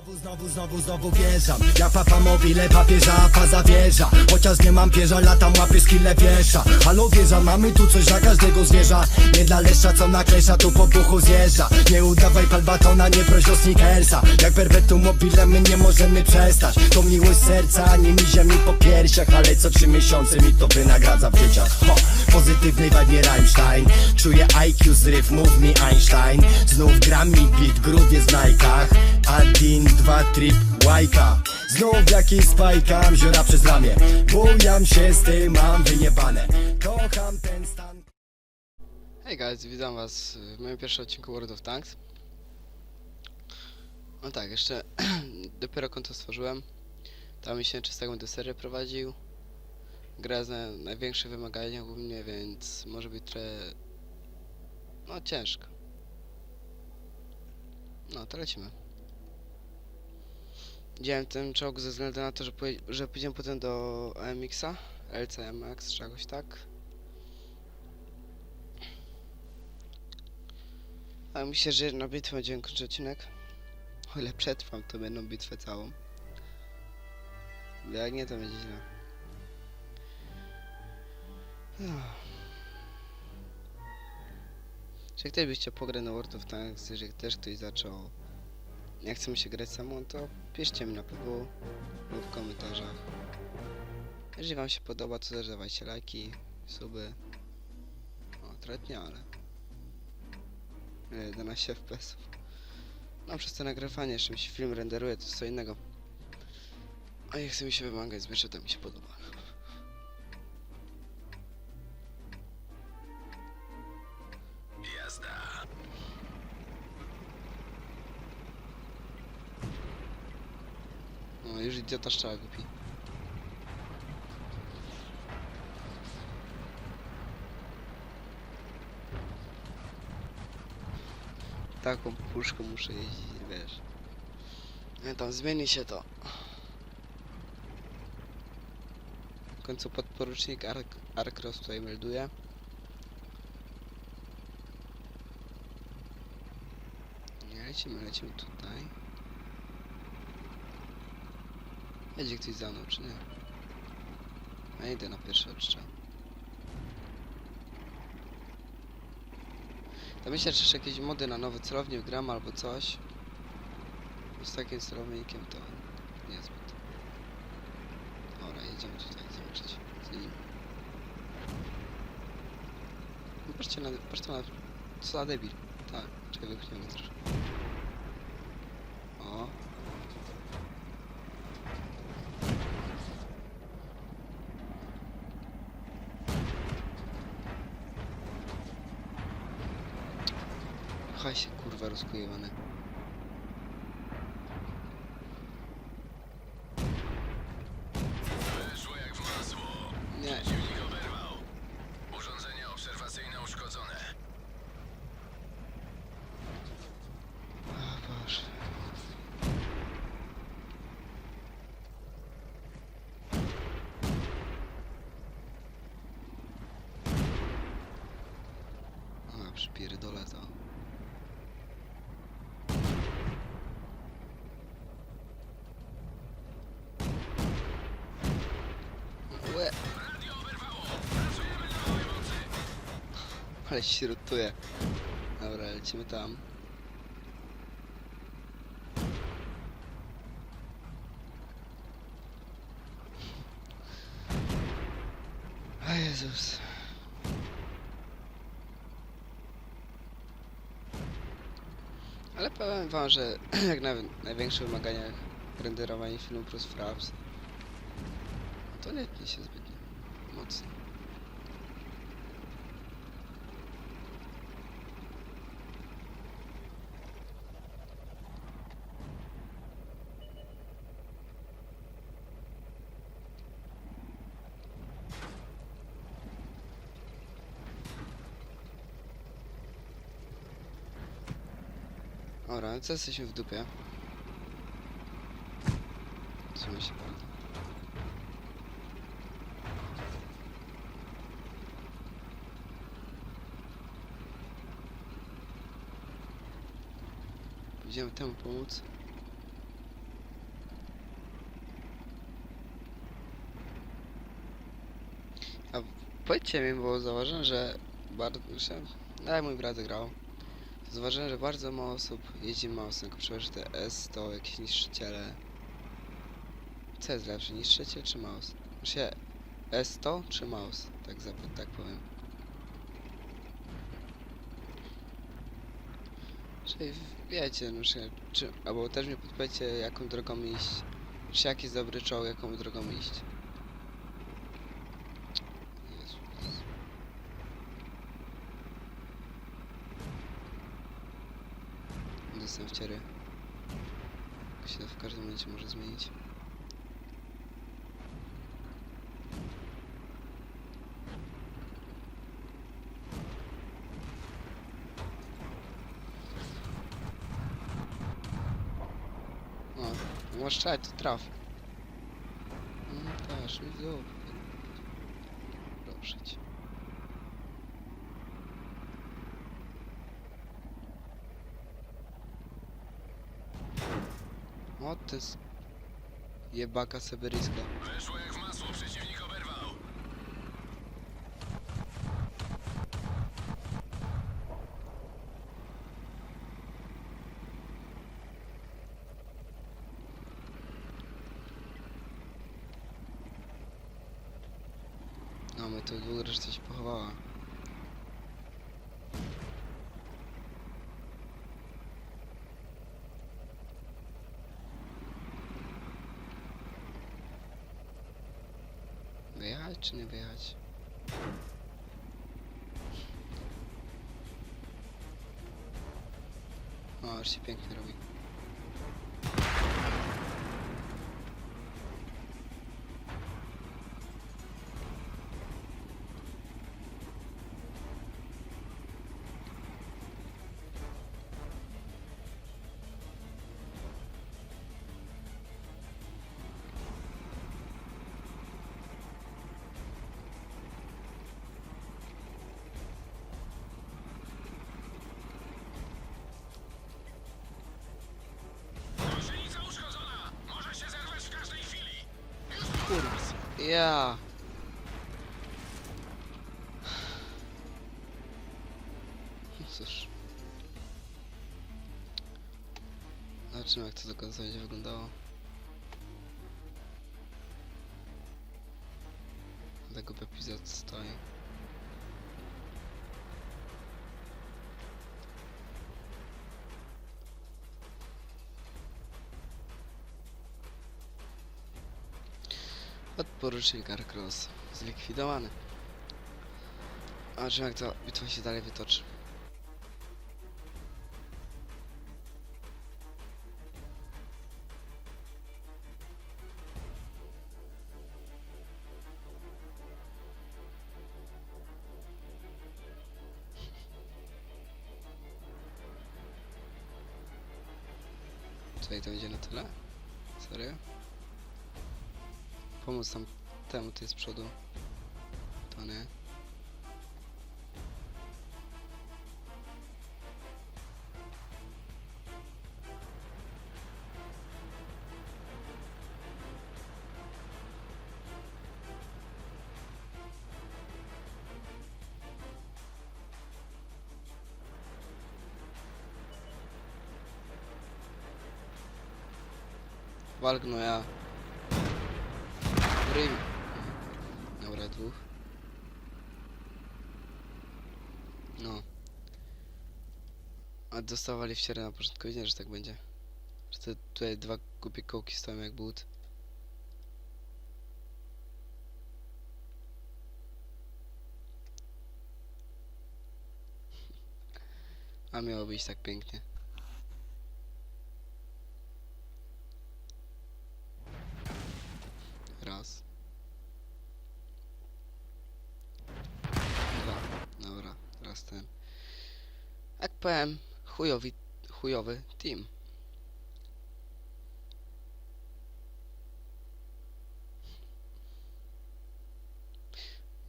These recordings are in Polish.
Znowu, znowu, znowu, znowu wjeżdżam. Jak papa mobile, papieża, faza wieża Chociaż nie mam pierza, latam łapie skille piesza Halo wieża, mamy tu coś dla każdego zwierza. Nie dla leszcza, co naklesza, tu po puchu zjeżdża. Nie udawaj pal batona, nie proś o sneakersa. Jak perpetuum mobile, my nie możemy przestać. To miłość serca, ani mi ziemi po piersiach. Ale co trzy miesiące mi to wynagradza w dzieciach Ho, pozytywnej vibe Rammstein. Czuję IQ z rytmów mi Einstein. Znów gram mi beat, groove jest w najkach. Adin, dwa trip, łajka Znów jakiś ziora przez ramię Bujam się z tym, mam wyjebane Kocham ten stan Hej guys, witam was w moim pierwszym odcinku World of Tanks. No tak, jeszcze dopiero konto stworzyłem. Tam mi się czystego będę serię prowadził. Gra na, największych wymaganiach u mnie, więc może być trochę... No ciężko. No, to lecimy. Wziąłem ten czołg ze względu na to, że, że pójdziemy potem do AMX-a, LCMX, czegoś tak. A myślę, że na bitwę będziemy kończyć odcinek. O ile przetrwam tą jedną bitwę całą. Jak nie, to będzie źle. Ach. Czy ktoś by chciał pograć na World of Tanks, jeżeli też ktoś zaczął, jak chce mi się grać samą, to piszcie mi na PW lub w komentarzach. Jeżeli wam się podoba, to też dawajcie lajki, suby. O, tretnie, ale... E, 11 fps. No przez to nagrywanie jeszcze mi się film renderuje, to co innego. A nie chce mi się wymagać, zwierzę to mi się podoba. No już idiota szczała głupi. Taką puszką muszę jeździć, wiesz. Nie, tam zmieni się to. W końcu podporucznik Ark Arkros tutaj melduje. Nie, lecimy, lecimy tutaj. Jedzie ktoś za mną, czy nie? Ja idę na pierwszy odstrzał. To myślę, że jeszcze jakieś mody na nowy celownik gram albo coś. Z takim celownikiem to niezbyt. Dobra, jedziemy tutaj zobaczyć. Z nim. No Patrzcie na, patrzcie na... Co za debil. Tak, czekaj, wypchniemy troszkę. O, Chaj się kurwa rozkujewane. Wyszło jak w masło. Nie, Silnik oberwał. Urządzenia obserwacyjne uszkodzone. o Boże. A, przypierdolę to. Ale się śrutuje. Dobra, lecimy tam. A Jezus. Ale powiem wam, że jak na największych wymaganiach renderowanie filmu plus fraps to nie tnie się zbytnio mocno. Dobra, no co jesteśmy w dupie? Trzymaj się bardzo. Będziemy temu pomóc. A powiedzcie mi, bo zauważyłem, że bardzo... Że... Ale mój brat grał zauważyłem, że bardzo mało osób jeździ mousem, jako przykład, że te S100, jakieś niszczyciele. Co jest lepsze, niszczyciel czy mouse? Znaczy S100 czy mouse? Tak, tak powiem. Czyli wiecie, no, że, czy, albo też mi podpowiecie, jaką drogą iść. Czy jaki jest dobry czołg, jaką drogą iść. Dostałem wciery. To się w każdym momencie może zmienić. O, masz czaj, to traf. No też, mi w dół. Proszę cię. O, to jest... Jebaka syberyjska. Weszło jak masło, przeciwnik oberwał. No, my tu długo reszta się pochowała. Wyjechać czy nie wyjechać? O, aż się pięknie robi. Ja. No cóż. Zobaczymy jak to do końca będzie wyglądało. Tego epizod stoi. Podporucznik Arcross zlikwidowany. A Zobaczymy jak to bitwa się dalej wytoczy. Tutaj to będzie na tyle? Serio? Pomóc tam temu tutaj z przodu. To nie. Walk no ja. Rym. Dobra, dwóch. No. A dostawali wczoraj na początku, wiedziałem, że tak będzie. Że te tutaj dwa głupie kołki stoją jak but. A miało być tak pięknie. Raz. Dwa. Dobra, teraz ten. Jak powiem, chujowy, team.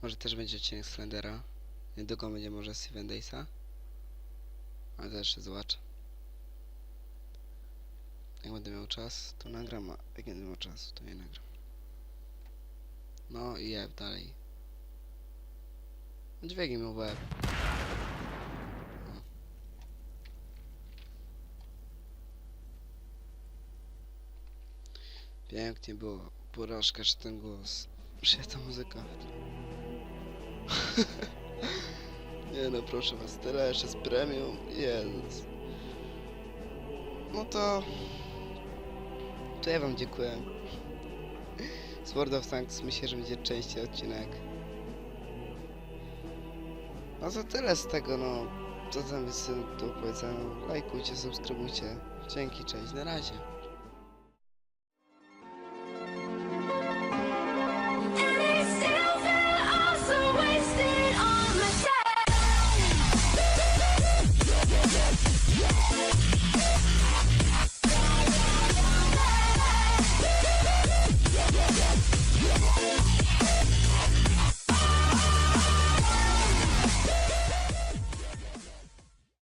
Może też będzie odcinek Slendera. Niedługo będzie może Seven Daysa. Ale jeszcze zobaczę. Jak będę miał czas, to nagram, a jak będę miał czasu, to nie nagram. No i jeb dalej. Dźwięki mi łeb. Pięknie było. Porażka, czy ten głos. Czy ta muzyka. Nie no, proszę was, tyle jeszcze z premium. Jezus. No to... To ja wam dziękuję. Z World of Tanks myślę, że będzie częściej odcinek. No to tyle z tego, no. Co tam jest do powiedzenia? Lajkujcie, subskrybujcie. Dzięki, cześć, na razie.